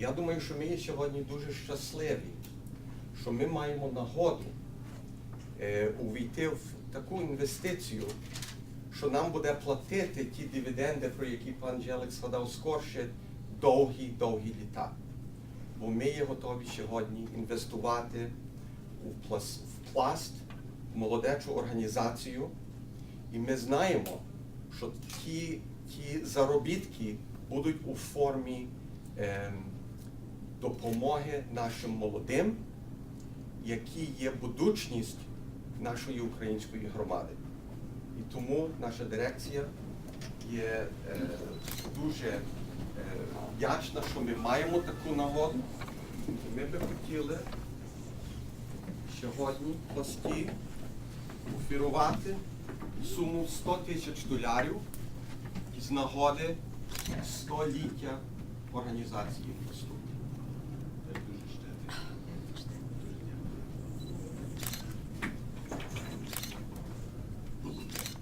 Я думаю, що ми є сьогодні дуже щасливі, що ми маємо нагоду е, увійти в таку інвестицію, що нам буде платити ті дивіденди, про які пан Джелик згадав скорше, довгі-довгі літа. Бо ми є готові сьогодні інвестувати у пласт, в пласт, в молодечу організацію, і ми знаємо, що ті, ті заробітки будуть у формі ем, допомоги нашим молодим, які є будучність нашої української громади. І тому наша дирекція є е, дуже е, вдячна, що ми маємо таку нагоду. Ми би хотіли сьогодні пласті офірувати суму 100 тисяч доларів з нагоди 100-ліття організації пласту. Я дуже щедрий. Дуже дякую.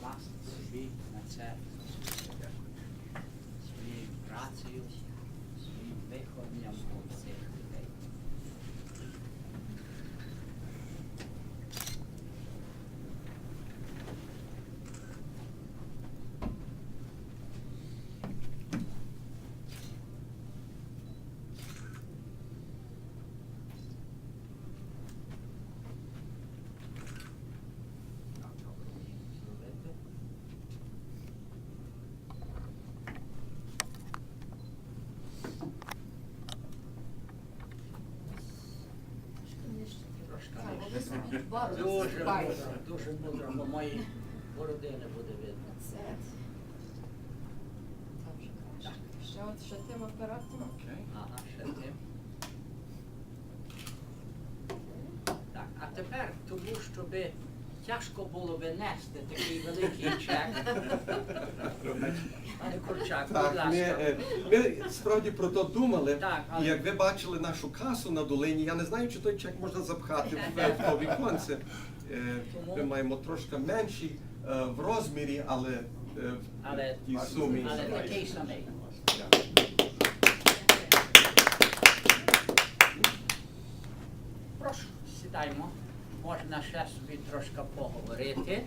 власне собі на це своєю працею, своїм вихованням цих Дуже мудро, дуже мудро, бо мої бороди не буде видно. Це. Ще от ще тим оператором. Ага, ще тим. Так, а тепер тому, щоб тяжко було винести такий великий чек. Пане Курчак, будь Так, ми, ласка. е, ми справді про то думали. Так, І але- як ви бачили нашу касу на долині, я не знаю, чи той чек можна запхати в, в то віконце. Е, Ми маємо трошки менші е, в розмірі, але е, Але, тій сумі. але такий самий. Прошу, сідаймо. Можна ще собі трошки поговорити.